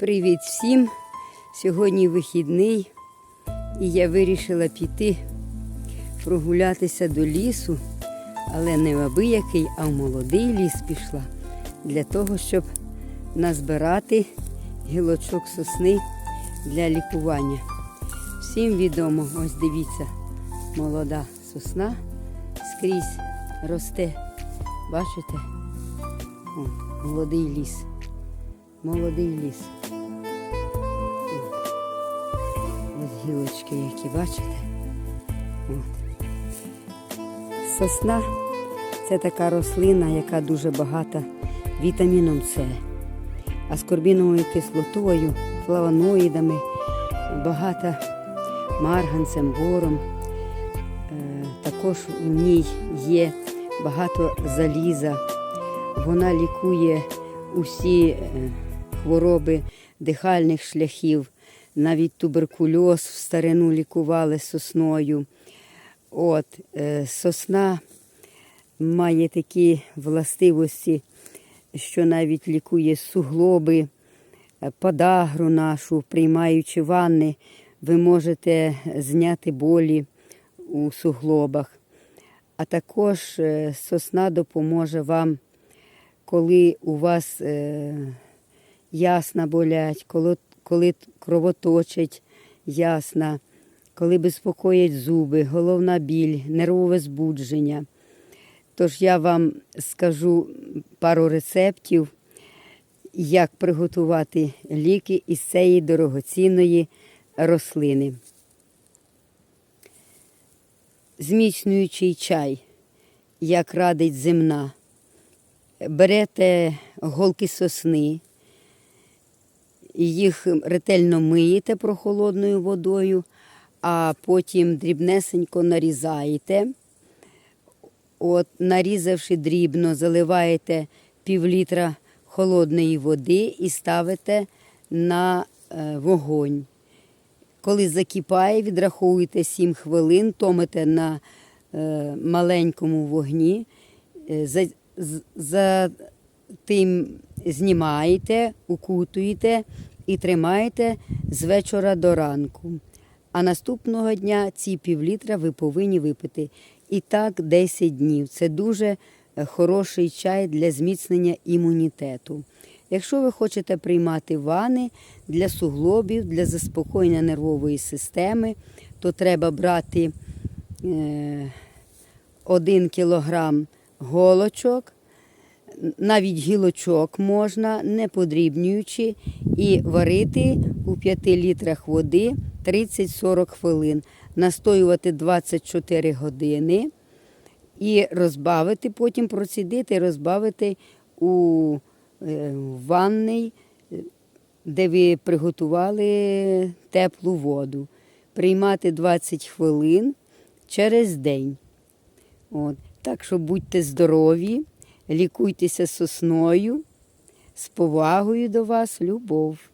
Привіт всім! Сьогодні вихідний і я вирішила піти прогулятися до лісу, але не в абиякий, а в молодий ліс пішла для того, щоб назбирати гілочок сосни для лікування. Всім відомо, ось дивіться, молода сосна скрізь росте. Бачите? О, молодий ліс. Молодий ліс. Ось гілочки, які бачите. От. Сосна це така рослина, яка дуже багата вітаміном С, аскорбіновою кислотою, флавоноїдами, багата марганцем, бором. Е, Також в ній є багато заліза. Вона лікує усі е, хвороби дихальних шляхів, навіть туберкульоз в старину лікували сосною. От, е, сосна має такі властивості, що навіть лікує суглоби, е, подагру нашу, приймаючи ванни, ви можете зняти болі у суглобах. А також е, сосна допоможе вам, коли у вас ясна болять, коли, коли кровоточить ясна, коли безпокоять зуби, головна біль, нервове збудження. Тож я вам скажу пару рецептів, як приготувати ліки із цієї дорогоцінної рослини. Зміцнюючий чай, як радить земна. Берете голки сосни, їх ретельно миєте прохолодною водою, а потім дрібнесенько нарізаєте. От, нарізавши дрібно, заливаєте пів літра холодної води і ставите на е, вогонь. Коли закипає, відраховуєте 7 хвилин, томите на е, маленькому вогні, е, за, за тим знімаєте, укутуєте і тримаєте з вечора до ранку. А наступного дня ці півлітра ви повинні випити. І так 10 днів. Це дуже е, хороший чай для зміцнення імунітету. Якщо ви хочете приймати вани для суглобів, для заспокоєння нервової системи, то треба брати е, 1 кілограм голочок, навіть гілочок можна, не подрібнюючи, і варити у 5 літрах води 30-40 хвилин, настоювати 24 години і розбавити, потім процідити, розбавити у е, ванний, де ви приготували теплу воду. Приймати 20 хвилин через день. От. Так що будьте здорові, лікуйтеся сосною, з повагою до вас, любов.